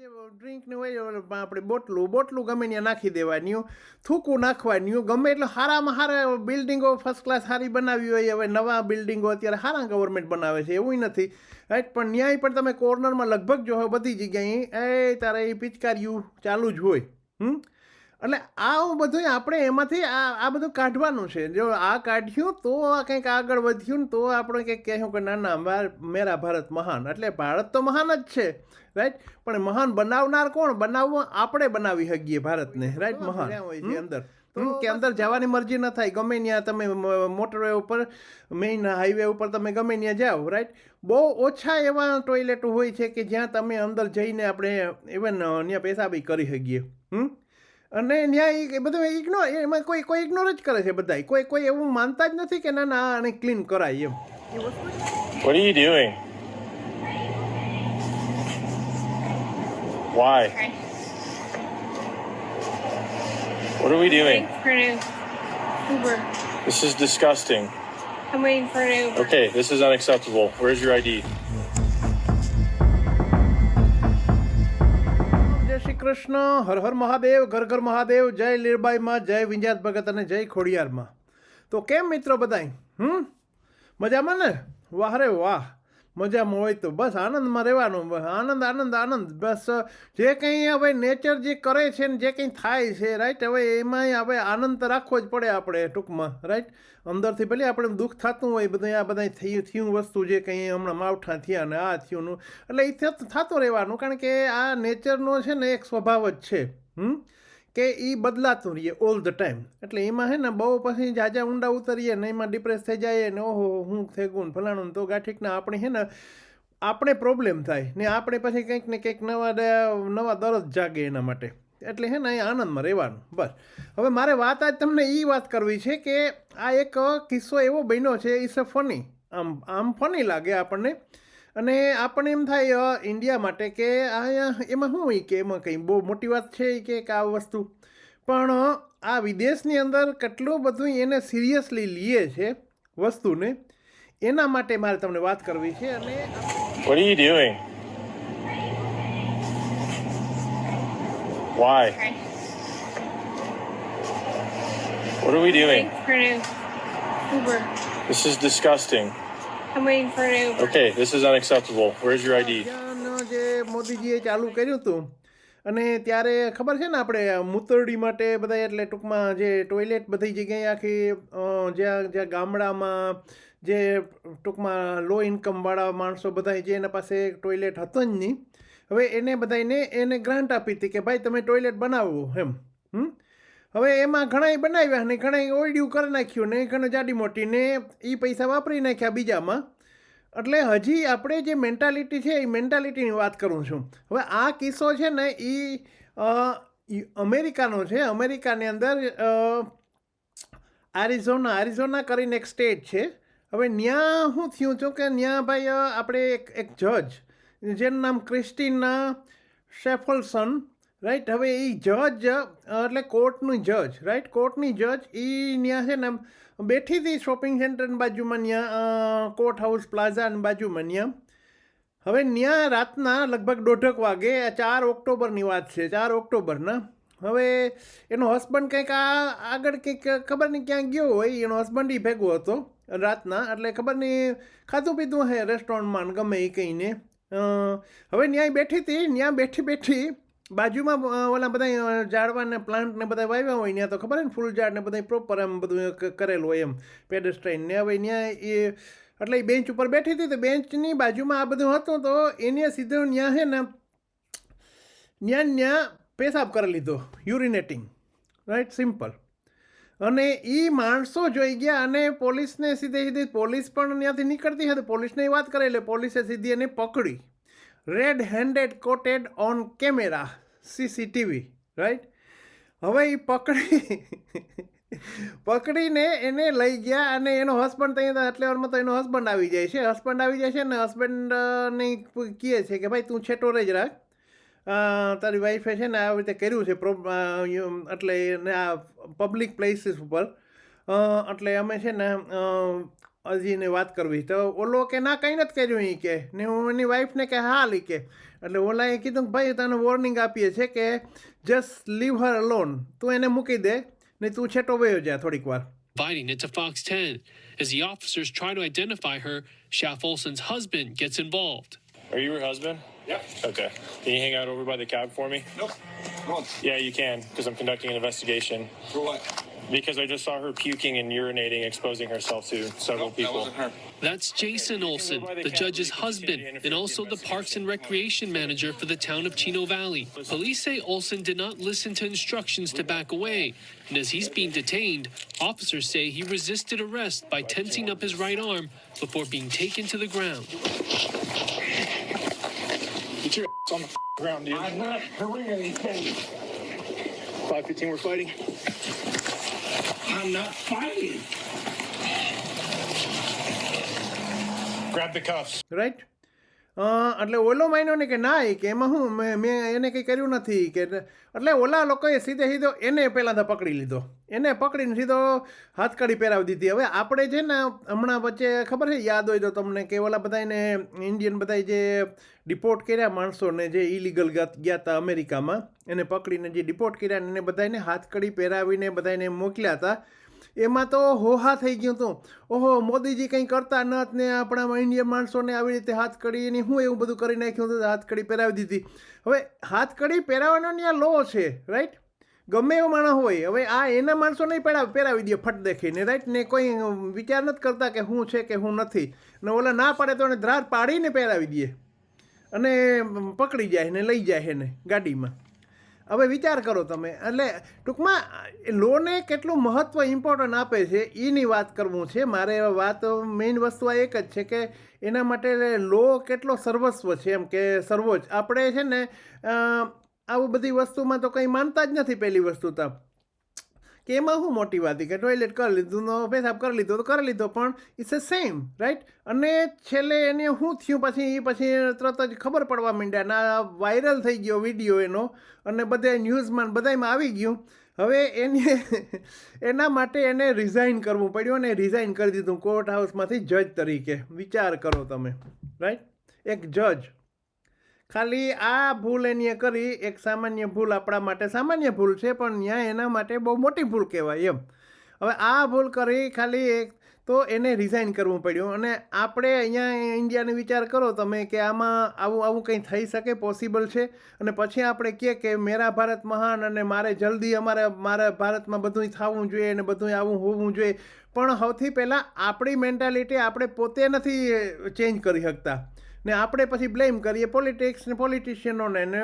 જે ડ્રિંકને હોય આપણે બોટલું બોટલું ગમે ત્યાં નાખી દેવાની થૂકું નાખવાની ગમે એટલે સારામાં સારા બિલ્ડિંગો ફર્સ્ટ ક્લાસ સારી બનાવી હોય, હવે નવા બિલ્ડિંગો અત્યારે સારા ગવર્મેન્ટ બનાવે છે, એવું નથી. રાઈટ પણ ન્યાય પણ તમે કોર્નરમાં લગભગ જો બધી જગ્યાએ, એ તારે એ પિચકારીયું ચાલુ જ હોય. હમ? એટલે આ બધું આપણે એમાંથી આ આ બધું કાઢવાનું છે. જો આ કાઢ્યું તો આ કંઈક આગળ વધ્યું ને તો આપણે કંઈક કહેવું કે ના ના માર- ભારત મહાન. એટલે ભારત તો મહાન જ છે રાઈટ પણ મહાન બનાવનાર કોણ? બનાવવા આપણે બનાવી શકીએ ભારતને રાઈટ મહાન. હોય છે અંદર. કે અંદર જવાની મરજી ન થાય. ગમે ત્યાં તમે મોટરવે ઉપર મેઇન હાઈવે ઉપર તમે ગમે ત્યાં જાઓ રાઈટ બહુ ઓછા એવા ટોયલેટો હોય છે કે જ્યાં તમે અંદર જઈને આપણે ઇવન ત્યાં પેશાબી કરી શકીએ. હમ? અને ત્યાં એ બધું ઇગ્નોર એમાં કોઈ કોઈ ઇગ્નોર જ કરે છે બધા કોઈ કોઈ એવું માનતા જ નથી કે ના ના આને ક્લીન કરાય એમ What are you doing? Why? Okay. What are we doing? Waiting for an Uber. This is disgusting. I'm waiting for an Uber. Okay, this is unacceptable. Where's your ID? Krishna, Har Har Mahadev, ઘર ઘર મહાદેવ, જય લીરબાઈમાં, જય વિંજાત ભગત અને જય ખોડિયારમાં. તો કેમ મિત્રો બધાય? હમ? મજામાં ને? વાહ રે વાહ. મજામાં હોય તો બસ આનંદમાં રહેવાનું આનંદ આનંદ આનંદ. બસ જે કંઈ હવે નેચર જે કરે છે ને જે કંઈ થાય છે રાઈટ હવે એમાંય હવે આનંદ તો રાખવો જ પડે આપણે ટૂંકમાં રાઈટ અંદરથી ભલે આપણે દુઃખ થતું હોય બધું આ બધા થયું થયું વસ્તુ જે કંઈ હમણાં માવઠા થયા ને આ થયું એટલે એ થતું રહેવાનું, કારણ કે આ નેચરનો છે ને એક સ્વભાવ જ છે, હમ? કે એ બદલાતું રહીએ ઓલ ધ ટાઈમ એટલે એમાં હે ને બહુ પછી જાજા ઊંડા ઉતરીએ ને એમાં ડિપ્રેસ થઈ જાય ને ઓહો, હું થઈ ગયું ફલાણું તો ગાંઠીકના આપણે હે ને, આપણે પ્રોબ્લેમ થાય ને આપણે પછી કંઈક ને કંઈક નવા નવા દરદ જાગે એના માટે. એટલે હે ને આનંદમાં રહેવાનું, બસ. હવે મારે વાત આજ તમને એ વાત કરવી છે કે આ એક કિસ્સો એવો બન્યો છે ઇટ્સ અ ફની આમ આમ ફની લાગે આપણને. અને આપણને એમ થાય ઇન્ડિયા માટે કે આ એમાં શું હોય કે એમાં કંઈ બહુ મોટી વાત છે કે આ વસ્તુ પણ આ વિદેશની અંદર કેટલું બધું એને સિરિયસલી લીએ છે વસ્તુને એના માટે મારે તમને વાત કરવી છે અને What are you doing? Why? What are we doing? This is disgusting. I'm waiting for an Uber. Okay, this is unacceptable. Where's your ID? જે મોદીજીએ ચાલુ કર્યું હતું અને ત્યારે ખબર છે ને આપણે મૂતરડી માટે બધા એટલે ટૂંકમાં જે ટોયલેટ બધી જગ્યાએ આખી જ્યાં જ્યાં ગામડામાં જે ટૂંકમાં લો ઇન્કમવાળા માણસો બધા જે એના પાસે ટોયલેટ હતો જ નહીં હવે એને બધાને એને ગ્રાન્ટ આપી હતી કે ભાઈ તમે ટોયલેટ બનાવો એમ હમ હવે એમાં ઘણાય બનાવ્યા ને ઘણાય ઓયડ્યું કરી નાખ્યું ને ઘણા જાડી મોટી ને એ પૈસા વાપરી નાખ્યા બીજામાં. એટલે હજી આપણે જે મેન્ટાલિટી છે એ મેન્ટાલિટીની વાત કરું છું. હવે આ કિસ્સો છે ને એ અમેરિકાનો છે. અમેરિકાની અંદર આરિઝોના આરિઝોના કરીને એક સ્ટેટ છે. હવે ત્યાં હું થયું છું કે ન્યા ભાઈ આપણે એક એક જજ જેનું નામ ક્રિસ્ટીના શેફલસન રાઈટ હવે એ જજ એટલે કોર્ટનું જજ રાઈટ કોર્ટની જજ એ ત્યાં છે ને બેઠી હતી શોપિંગ સેન્ટરની બાજુમાં ત્યાં કોર્ટ હાઉસ પ્લાઝાની બાજુમાં ત્યાં હવે ત્યાં રાતના લગભગ દોઢક વાગે, આ ચાર ઓક્ટોબરની વાત છે, ચાર ઓક્ટોબરના. હવે એનો હસબન્ડ કંઈક આ, આગળ કંઈક ખબર નહીં ક્યાં ગયો હોય, એનો હસબન્ડ એ ભેગો હતો રાતના, એટલે ખબર નહીં ખાધું પીધું હે રેસ્ટોરન્ટમાં ગમે એ કંઈને હવે ન્યાય બેઠી હતી ત્યાં બેઠી બેઠી બાજુમાં ઓલા બધા ઝાડવા ને પ્લાન્ટ ને બધા વાવ્યા હોય ત્યાં તો ખબર ને ફૂલ ઝાડ ને બધા પ્રોપર એમ બધું કરેલું હોય એમ પેડેસ્ટ્રાઇન ને. હવે ત્યાં એ, એટલે એ બેન્ચ ઉપર બેઠી હતી, તો બેન્ચની બાજુમાં આ બધું હતું, તો એને સીધો ત્યાં છે ને ત્યાં ત્યાં પેશાબ કરી લીધો યુરિનેટિંગ રાઈટ સિમ્પલ અને એ માણસો જોઈ ગયા અને પોલીસને સીધે સીધી, પોલીસ પણ ત્યાંથી નીકળતી હતી, પોલીસને એ વાત કરે એટલે પોલીસે સીધી એને પકડી. Red handed caught on camera CCTV right હવે એ પકડી પકડીને એને લઈ ગયા અને એનો હસબન્ડ ત્યાં એટલે વારમાં તો એનો હસબન્ડ આવી જાય છે. હસબન્ડ આવી જાય છે ને હસબન્ડને કહે છે કે, ભાઈ, તું છેટો રહી જ રાખ તારી વાઈફે છે ને આવી રીતે કર્યું છે પ્રો એટલે આ પબ્લિક પ્લેસીસ ઉપર. એટલે અમે છે ને અ, હજીને વાત કરવી તો ઓલો કે ના કંઈ નથી કર્યું એ કે ને હું એની વાઈફને કે હા લી કે એટલે ઓલાએ કીધું કે ભાઈ તને વોર્નિંગ આપીએ છે કે જસ્ટ લીવ હર અલોન તું એને મૂકી દે ને તું છેટો વયો જા થોડીક વાર Biting into Fox 10. As the officers try to identify her, Shaf Olson's husband gets involved. Are you her husband? Yep. Okay. Can you hang out over by the cab for me? Nope. Come on. Yeah, you can, because I'm conducting an investigation. For what? Because I just saw her puking and urinating, exposing herself to several Nope, that people. wasn't her. That's Jason Olson, the judge's husband, and also the Parks and Recreation manager for the town of Chino Valley. Police say Olson did not listen to instructions to back away, and as he's being detained, officers say he resisted arrest by tensing up his right arm before being taken to the ground. Get your ass on the ground, dude. I'm not doing anything. 515, we're fighting. I'm not fighting. Grab the cuffs. Right? એટલે ઓલો માન્યો ને કે ના કે એમાં હું, મેં એને કંઈ કર્યું નથી, કે એટલે ઓલા લોકોએ સીધે સીધો એને પહેલાં તો પકડી લીધો. એને પકડીને સીધો હાથકડી પહેરાવી દીધી. હવે આપણે છે ને, હમણાં વચ્ચે ખબર છે, યાદ હોય તો તમને કે ઓલા બધાને ઇન્ડિયન બધા જે ડિપોર્ટ કર્યા માણસોને જે ઇલીગલ ગયા હતા અમેરિકામાં, એને પકડીને જે ડિપોર્ટ કર્યા એને બધાને હાથકડી પહેરાવીને બધાને મોકલ્યા હતા એમાં તો હોહા થઈ ગયું હતું. ઓહો, મોદીજી કંઈ કરતા ન ને આપણા ઇન્ડિયન માણસોને આવી રીતે હાથ કડીની હું એવું બધું કરી નાખ્યું હતું, હાથ કડી પહેરાવી દીધી. હવે હાથ કડી પહેરાવવાનો ત્યાં લો છે રાઈટ ગમે એવો માણસ હોય, હવે આ એના માણસો નહીં પહેરાવ પહેરાવી દે ફટ દેખીને રાઈટ ને કોઈ વિચાર નથી કરતા કે હું છે કે હું નથી. ને ઓલા ના પાડે તો એને ધ્રાર પાડીને પહેરાવી દે. અને પકડી જાય ને લઈ જાય એને ગાડીમાં. હવે વિચાર કરો તમે. એટલે ટૂંકમાં લોને કેટલું મહત્ત્વ ઇમ્પોર્ટન્ટ આપે છે, એની વાત કરવું છે. મારે વાત મેઇન વસ્તુ આ એક જ છે કે, એના માટે લો કેટલો સર્વસ્વ છે એમ કે સર્વોચ્ચ. આપણે છે ને આવું બધી વસ્તુમાં તો કંઈ માનતા જ નથી પહેલી વસ્તુ તો. કે એમાં શું મોટી વાત કે ટોયલેટ કરી લીધું, નો પેશાબ કરી લીધો તો કરી લીધો, પણ ઇટ્સ અ સેમ રાઈટ અને છેલ્લે એને શું થયું પછી, એ પછી તરત જ ખબર પડવા માંડ્યા ના વાયરલ થઈ ગયો વીડિયો એનો અને બધા ન્યૂઝમાં બધામાં આવી ગયું. હવે એને એના માટે એને રિઝાઇન કરવું પડ્યું અને રિઝાઇન કરી દીધું કોર્ટ હાઉસમાંથી જજ તરીકે. વિચાર કરો તમે રાઈટ એક જજ ખાલી આ ભૂલ એની કરી, એક સામાન્ય ભૂલ આપણા માટે સામાન્ય ભૂલ છે, પણ ત્યાં એના માટે બહુ મોટી ભૂલ કહેવાય એમ. હવે આ ભૂલ કરી ખાલી એક તો એને રિઝાઇન કરવું પડ્યું. અને આપણે અહીંયા ઇન્ડિયાનો વિચાર કરો તમે કે આમાં આવું આવું કંઈ થઈ શકે પોસિબલ છે? અને પછી આપણે કહીએ કે મેરા ભારત મહાન અને મારે જલ્દી અમારે, મારા ભારતમાં બધું થવું જોઈએ અને બધું આવું હોવું જોઈએ. પણ સૌથી પહેલાં આપણી મેન્ટાલિટી આપણે પોતે નથી ચેન્જ કરી શકતા. ને આપણે પછી બ્લેમ કરીએ પોલિટિક્સ ને પોલિટિશિયનોને ને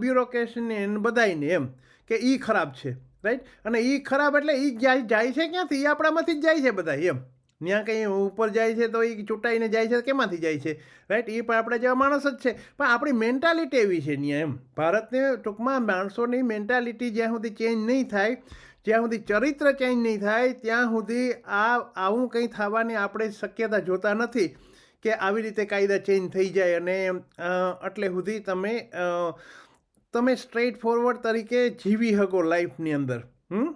બ્યુરોક્રેસીને ને બધાયને એમ કે એ ખરાબ છે રાઈટ અને એ ખરાબ એટલે એ જાય જાય છે ક્યાંથી? એ આપણામાંથી જ જાય છે બધા એમ. ત્યાં કંઈ ઉપર જાય છે તો એ ચૂંટાઈને જાય છે કેમાંથી જાય છે રાઈટ એ પણ આપણે જેવા માણસ જ છે. પણ આપણી મેન્ટાલિટી એવી છે ત્યાં એમ. ભારતને ટૂંકમાં માણસોની મેન્ટાલિટી જ્યાં સુધી ચેન્જ નહીં થાય, જ્યાં સુધી ચરિત્ર ચેન્જ નહીં થાય, ત્યાં સુધી આ આવું કંઈ થવાની આપણે શક્યતા જોતા નથી. કે આવી રીતે કાયદા ચેન્જ થઈ જાય અને એટલે સુધી તમે તમે સ્ટ્રેટ ફોરવર્ડ તરીકે જીવી શકો લાઈફની અંદર, હમ?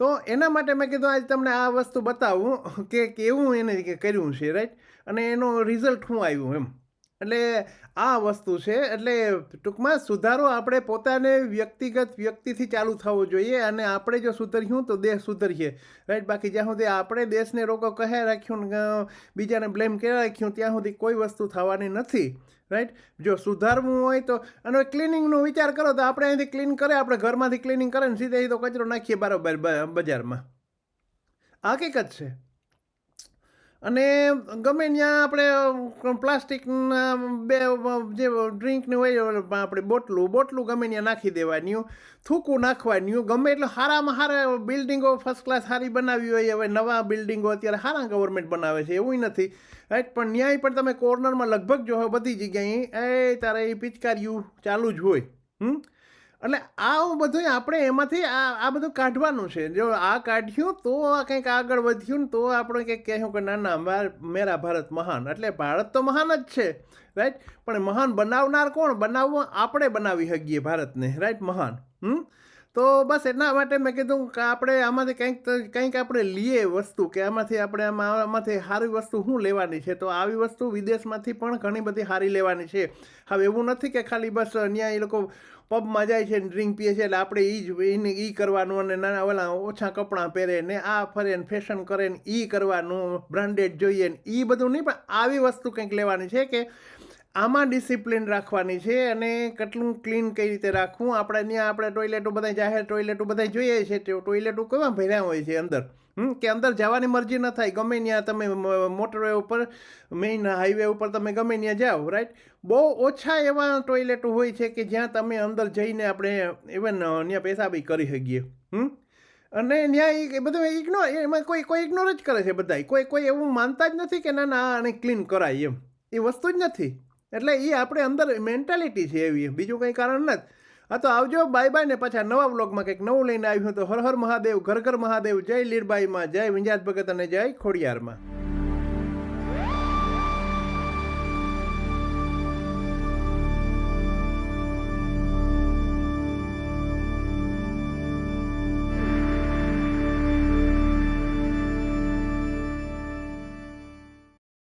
તો એના માટે મેં કીધું આજે તમને આ વસ્તુ બતાવું કે કેવું એને કર્યું છે રાઈટ અને એનો રિઝલ્ટ શું આવ્યું એમ? એટલે આ વસ્તુ છે. એટલે ટૂંકમાં સુધારો આપણે પોતાને વ્યક્તિગત વ્યક્તિથી ચાલુ થવો જોઈએ અને આપણે જો સુધર્યું તો દેશ સુધરીએ. રાઈટ બાકી જ્યાં સુધી આપણે દેશને રોકો કહે રાખ્યું બીજાને બ્લેમ કર્યા રાખ્યું? ત્યાં સુધી કોઈ વસ્તુ થવાની નથી. રાઈટ જો સુધારવું હોય તો, અને ક્લિનિંગનો વિચાર કરો તો આપણે અહીંથી ક્લીન કરે, આપણે ઘરમાંથી ક્લિનિંગ કરે ને સીધે સીધો કચરો નાખીએ બરાબર બજારમાં. આ હકીકત છે. અને ગમે ત્યાં આપણે પ્લાસ્ટિકના બે, જે ડ્રિંકને હોય આપણે બોટલું બોટલું ગમે ત્યાં નાખી દેવાની થૂકું નાખવાની ગમે એટલે સારામાં સારા બિલ્ડિંગો ફર્સ્ટ ક્લાસ સારી બનાવી હોય, હવે નવા બિલ્ડિંગો અત્યારે સારા ગવર્મેન્ટ બનાવે છે, એવું નથી. રાઈટ પણ ન્યાય પણ તમે કોર્નરમાં લગભગ જો બધી જગ્યાએ, એ તારે એ પિચકારીયું ચાલુ જ હોય, હમ? એટલે આ બધું આપણે એમાંથી આ આ બધું કાઢવાનું છે. જો આ કાઢ્યું તો આ કંઈક આગળ વધ્યું ને તો આપણે કંઈક કહેવું કે ના ના, માર ભારત મહાન. એટલે ભારત તો મહાન જ છે રાઈટ પણ મહાન બનાવનાર કોણ? બનાવવું આપણે બનાવી શકીએ ભારતને રાઈટ મહાન. હમ? તો બસ એના માટે મેં કીધું કે આપણે આમાંથી કંઈક કંઈક આપણે લઈએ વસ્તુ કે આમાંથી આપણે આમાં, આમાંથી સારી વસ્તુ શું લેવાની છે? તો આવી વસ્તુ વિદેશમાંથી પણ ઘણી બધી સારી લેવાની છે. હવે એવું નથી કે ખાલી બસ અહીંયા એ લોકો પબમાં જાય છે ડ્રિંક પીએ છે એટલે આપણે એ જ એને એ કરવાનું અને નાના ઓલા ઓછા કપડાં પહેરે ને આ ફરે ને ફેશન કરે ને એ કરવાનું બ્રાન્ડેડ જોઈએ ને એ બધું નહીં, પણ આવી વસ્તુ કંઈક લેવાની છે કે આમાં ડિસિપ્લિન રાખવાની છે અને કેટલું ક્લીન કઈ રીતે રાખવું. આપણે ત્યાં આપણે ટોયલેટો બધા જાહેર ટોયલેટો બધા જોઈએ છે, તે ટોયલેટો કેવા ભર્યા હોય છે અંદર? કે અંદર જવાની મરજી ન થાય, ગમે ત્યાં તમે મોટરવે ઉપર મેઇન હાઈવે ઉપર તમે ગમે ત્યાં જાઓ રાઈટ બહુ ઓછા એવા ટોયલેટ હોય છે કે જ્યાં તમે અંદર જઈને આપણે ઇવન ત્યાં પેશાબી કરી શકીએ. હમ? અને ત્યાં એ બધું ઇગ્નોર એમાં કોઈ કોઈ ઇગ્નોર જ કરે છે બધા કોઈ કોઈ એવું માનતા જ નથી કે ના ના, આને ક્લીન કરાય એમ. એ વસ્તુ જ નથી. એટલે એ આપણે અંદર મેન્ટાલિટી છે એવી. બીજું કંઈ કારણ નથી. હા તો આવજો બાય બાય ને પાછા નવા બ્લોગમાં કંઈક નવું લઈને આવ્યું તો હર હર મહાદેવ, ઘર ઘર મહાદેવ, જય લીરબાઈમાં, જય વિંજાત ભગત અને જય ખોડિયારમાં.